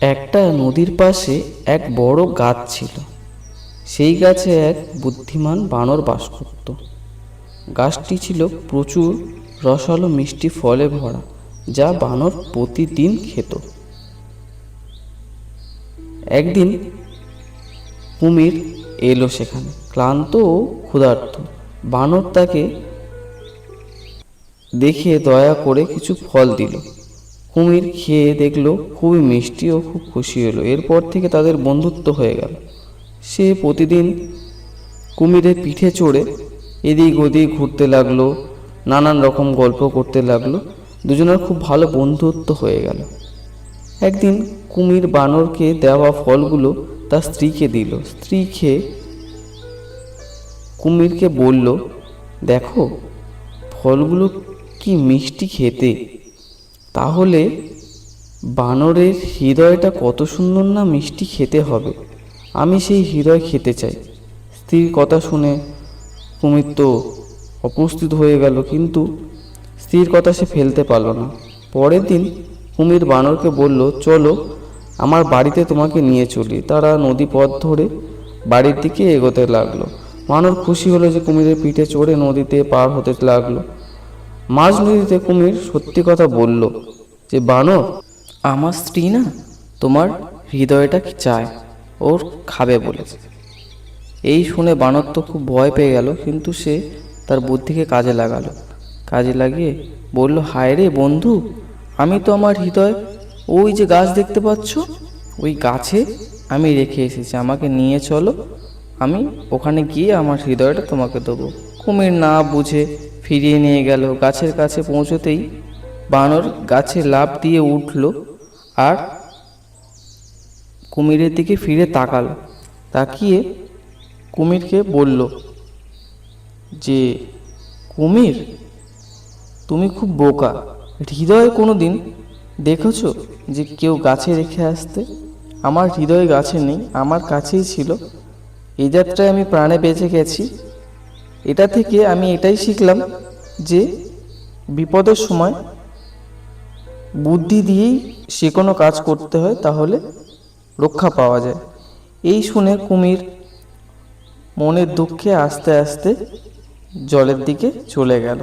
একটা নদীর পাশে এক বড় গাছ ছিল। সেই গাছে এক বুদ্ধিমান বানর বাস করত। গাছটি ছিল প্রচুর রসালো মিষ্টি ফলে ভরা, যা বানর প্রতিদিন খেত। একদিন কুমির এলো সেখানে, ক্লান্ত ও ক্ষুধার্ত। বানর তাকে দেখে দয়া করে কিছু ফল দিল। কুমির খেয়ে দেখল, খুবই মিষ্টি ও খুব খুশি হলো। এরপর থেকে তাদের বন্ধুত্ব হয়ে গেল। সে প্রতিদিন কুমিরের পিঠে চড়ে এদিক ওদিক ঘুরতে লাগল, নানান রকম গল্প করতে লাগল। দুজনের খুব ভালো বন্ধুত্ব হয়ে গেল। একদিন কুমির বানরকে দেওয়া ফলগুলো তার স্ত্রীকে দিল। স্ত্রী খেয়ে কুমিরকে বলল, দেখো, ফলগুলো কি মিষ্টি খেতে। তাহলে বানরের হৃদয়টা কত সুন্দর না মিষ্টি খেতে হবে। আমি সেই হৃদয় খেতে চাই। স্ত্রীর কথা শুনে কুমির তো অপ্রস্তুত হয়ে গেল, কিন্তু স্ত্রীর কথা সে ফেলতে পারল না। পরের দিন কুমির বানরকে বলল, চলো, আমার বাড়িতে তোমাকে নিয়ে চলি। তারা নদী পথ ধরে বাড়ির দিকে এগোতে লাগল। বানর খুশি হলো যে কুমিরের পিঠে চড়ে নদীতে পার হতে লাগল। মাঝ নদীতে কুমির সত্যি কথা বলল যে, বানর, আমার স্ত্রী না তোমার হৃদয়টা চায়? ওর খাবে বলেছে। এই শুনে বানর তো খুব ভয় পেয়ে গেল, কিন্তু সে তার বুদ্ধিকে কাজে লাগালো। কাজে লাগিয়ে বলল, হায় রে বন্ধু, আমি তো আমার হৃদয় ওই যে গাছ দেখতে পাচ্ছ, ওই গাছে আমি রেখে এসেছি, আমাকে নিয়ে চলো, আমি ওখানে গিয়ে আমার হৃদয়টা তোমাকে দেবো। কুমির না বুঝে ফিরিয়ে নিয়ে গেল। গাছের কাছে পৌঁছতেই বানর গাছে লাফ দিয়ে উঠল আর কুমিরের দিকে ফিরে তাকালো। তাকিয়ে কুমিরকে বলল, যে কুমির, তুমি খুব বোকা। হৃদয় কোনো দিন দেখেছ যে কেউ গাছে রেখে আসতে? আমার হৃদয় গাছে নেই, আমার কাছেই ছিল। এই যাত্রায় আমি প্রাণে বেঁচে গেছি। এটা থেকে আমি এটাই শিখলাম যে বিপদের সময় বুদ্ধি দিয়েই সে কোনো কাজ করতে হয়, তাহলে রক্ষা পাওয়া যায়। এই শুনে কুমির মনের দুঃখে আস্তে আস্তে জলের দিকে চলে গেল।